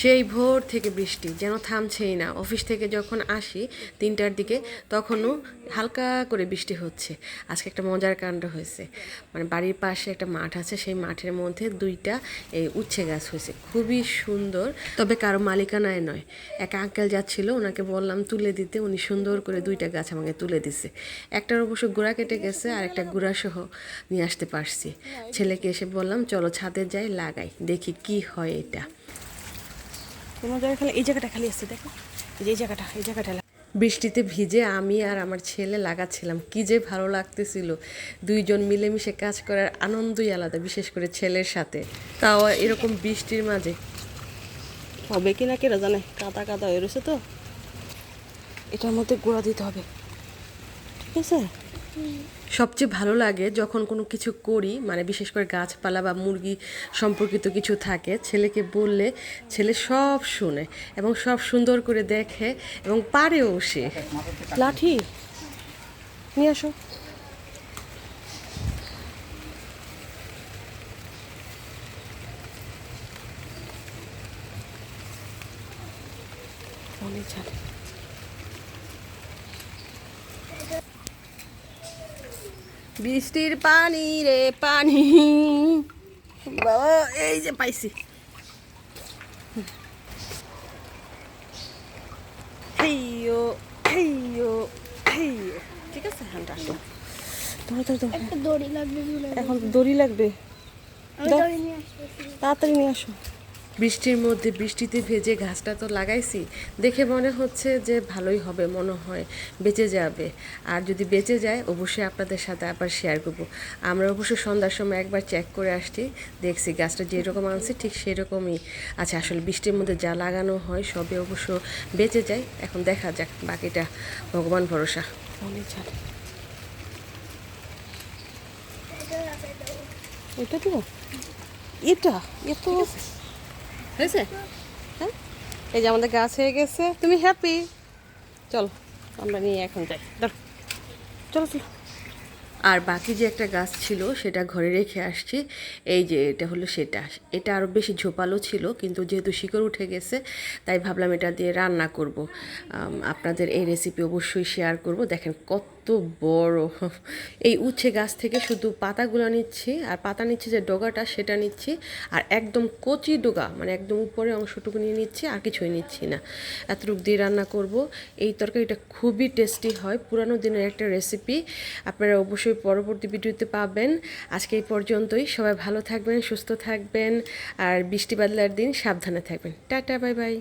সেই ভোর থেকে বৃষ্টি, যেন থামছেই না। অফিস থেকে যখন আসি তিনটার দিকে, তখনও হালকা করে বৃষ্টি হচ্ছে। আজকে একটা মজার কাণ্ড হয়েছে। মানে বাড়ির পাশে একটা মাঠ আছে, সেই মাঠের মধ্যে দুইটা, এই উচ্ছে গাছ হয়েছে। খুবই সুন্দর, তবে কারও মালিকানায় নয়। এক আঙ্কেল যাচ্ছিল, ওনাকে বললাম, তুলে দিতে। উনি সুন্দর করে দুইটা গাছ আমাকে তুলে দিছে। একটার অবশ্য গোড়া কেটে গেছে, আর একটা সহ নিয়ে আসতে পারছি। ছেলেকে এসে বললাম, চলো ছাদে যাই, লাগাই, দেখি কি হয় এটা। কোনো জায়গায় খালি এই জায়গাটা খালি আছে দেখো। এই যে এই জায়গাটা এই জায়গাটা বৃষ্টিতে ভিজে আমি আর আমার ছেলে লাগাচ্ছিলাম। কি যে ভালো লাগতেছিল। দুইজন মিলেমিশে কাজ করার আনন্দই আলাদা বিশেষ করে ছেলের সাথে। তাও এরকম বৃষ্টির মাঝে। হবে কি না কেরা জানে? কাদা কাদা হয়ে রয়েছে তো। এটার মধ্যে গোড়া দিতে হবে। ঠিক আছে? সবচেয়ে ভালো লাগে যখন কোনো কিছু করি মানে বিশেষ করে গাছপালা বা মুরগি সম্পর্কিত কিছু থাকে, ছেলেকে বললে ছেলে সব শুনে এবং সব সুন্দর করে দেখে এবং পারেও সে। লাঠি? নিয়ে আসো। অনেক বৃষ্টির পানি রে পানি। বাবা এই যে পাইছি। ঠিক আছে হ্যাঁ। এখন দড়ি লাগবে। তাড়াতাড়ি নিয়ে আসো। বৃষ্টির মধ্যে বৃষ্টিতে ভেজে ঘাসটা তো লাগাইছি দেখে মনে হচ্ছে যে ভালোই হবে মনে হয় বেঁচে যাবে। আর যদি বেঁচে যায় অবশ্যই আপনাদের সাথে আবার শেয়ার করব। আমরা অবশ্য সন্ধ্যার সময় একবার চেক করে আসছি দেখছি গাছটা যেরকম আনছি ঠিক সেরকমই আচ্ছা আসলে বৃষ্টির মধ্যে যা লাগানো হয় সবে অবশ্য বেঁচে যায়। এখন দেখা যাক বাকিটা ভগবান ভরসা। অনেক এটা তো? এটা? এত? হয়েছে? হ্যাঁ? এই যে আমাদের গাছ হয়ে গেছে। তুমি হ্যাপি চলো, আমরা নিয়ে এখন যাই। ধরো চলো চলো। আর বাকি যে একটা গাছ ছিল, সেটা ঘরে রেখে আসছি। এই যে এটা হলো সেটা। এটা আরও বেশি ঝোপালো ছিল, কিন্তু যেহেতু শিকড় উঠে গেছে, তাই ভাবলাম এটা দিয়ে রান্না করব। আপনাদের এই রেসিপি অবশ্যই শেয়ার করব। দেখেন কত বড়। এই উচ্ছে গাছ থেকে শুধু পাতাগুলো নিচ্ছি, আর পাতা নিচ্ছি যে ডগাটা, সেটা নিচ্ছি, আর একদম কচি ডোগা মানে একদম উপরে অংশটুকু নিয়ে নিচ্ছি, আর কিছুই নিচ্ছি না। এতটুকু দিয়ে রান্না করব। এই তরকারিটা খুবই টেস্টি হয়, পুরানো দিনের একটা রেসিপি। আপনারা অবশ্যই পরবর্তী ভিডিওতে পাবেন। আজকে এই পর্যন্তই। সবাই ভালো থাকবেন, সুস্থ থাকবেন, আর বৃষ্টি বাদলার দিন সাবধানে থাকবেন। Tata, bye bye.